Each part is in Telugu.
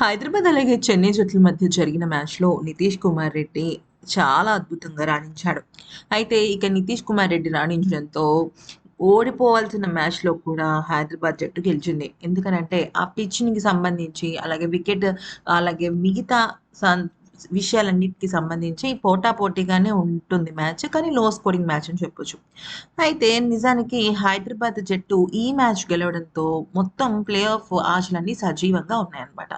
హైదరాబాద్ అలాగే చెన్నై జట్ల మధ్య జరిగిన మ్యాచ్‌లో నితీష్ కుమార్ రెడ్డి చాలా అద్భుతంగా రాణించాడు. అయితే ఇక నితీష్ కుమార్ రెడ్డి రాణించడంతో ఓడిపోవాల్సిన మ్యాచ్‌లో కూడా హైదరాబాద్ జట్టు గెలిచింది. ఎందుకనంటే ఆ పిచ్‌కి సంబంధించి అలాగే వికెట్ అలాగే మిగతా విషయాలన్నిటికి సంబంధించి పోటా పోటీగానే ఉంటుంది మ్యాచ్. కానీ లో స్కోరింగ్ మ్యాచ్ అని చెప్పొచ్చు. అయితే నిజానికి హైదరాబాద్ జట్టు ఈ మ్యాచ్ గెలవడంతో మొత్తం ప్లే ఆఫ్ ఆశలన్నీ సజీవంగా ఉన్నాయన్నమాట.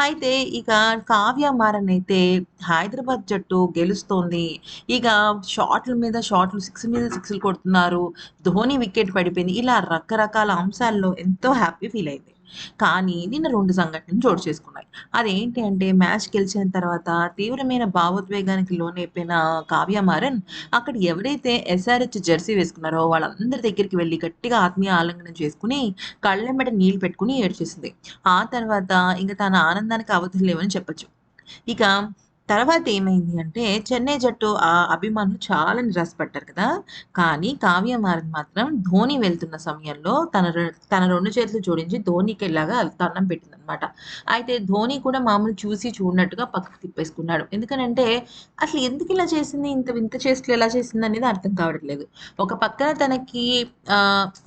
అయితే ఇక కావ్య మారన్ అయితే హైదరాబాద్ జట్టు గెలుస్తోంది. ఇక షాట్ల మీద షాట్లు, సిక్స్ మీద సిక్స్‌లు కొడుతున్నారు. ధోని వికెట్ పడిపోయింది. ఇలా రకరకాల అంశాల్లో ఎంతో హ్యాపీ ఫీల్ అయింది. కానీ నిన్న రెండు సంఘటనలు చోటు చేసుకున్నాయి. అదేంటి అంటే మ్యాచ్ గెలిచిన తర్వాత తీవ్రమైన భావోద్వేగానికి లోనైపోయిన కావ్య మారన్ అక్కడ ఎవరైతే ఎస్ఆర్‌హెచ్ జెర్సీ వేసుకున్నారో వాళ్ళందరి దగ్గరికి వెళ్ళి గట్టిగా ఆత్మీయ ఆలింగనం చేసుకుని కళ్ళెమ్మట నీళ్ళు పెట్టుకొని ఏడ్చేసింది. ఆ తర్వాత ఇంక తన ఆనందానికి అవధులు లేవని చెప్పొచ్చు. ఇక తర్వాత ఏమైంది అంటే చెన్నై జట్టు ఆ అభిమానులు చాలా నిరాశపడ్డారు కదా! కానీ కావ్య మారన్ మాత్రం ధోని వెళ్తున్న సమయంలో తన తన రెండు చేతులు జోడించి ధోనికిలాగా దండం పెట్టిందనమాట. అయితే ధోని కూడా మామూలు చూసి చూడనట్టుగా పక్కకు తిప్పేసుకున్నాడు. ఎందుకనంటే అసలు ఎందుకు ఇలా చేసింది? ఇంత వింత చేస్తులు ఎలా చేసిందనేది అర్థం కావట్లేదు. ఒక పక్కన తనకి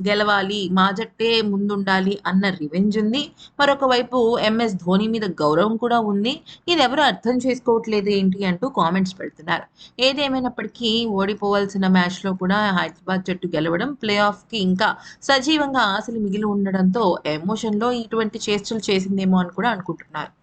గెలవాలి మా జట్టే ముందుండాలి అన్న రివెంజ్ ఉంది. మరొక వైపు ఎంఎస్ ధోని మీద గౌరవం కూడా ఉంది. ఇది ఎవరు అర్థం చేసుకోవట్లేదు ఏంటి అంటూ కామెంట్స్ పెడుతున్నారు. ఏదేమైనప్పటికీ ఓడిపోవాల్సిన మ్యాచ్‌లో కూడా హైదరాబాద్ జట్టు గెలవడం ప్లే ఆఫ్‌కి ఇంకా సజీవంగా ఆశలు మిగిలి ఉండడంతో ఎమోషన్‌లో ఇటువంటి చేష్టలు చేసిందేమో అని కూడా అనుకుంటున్నారు.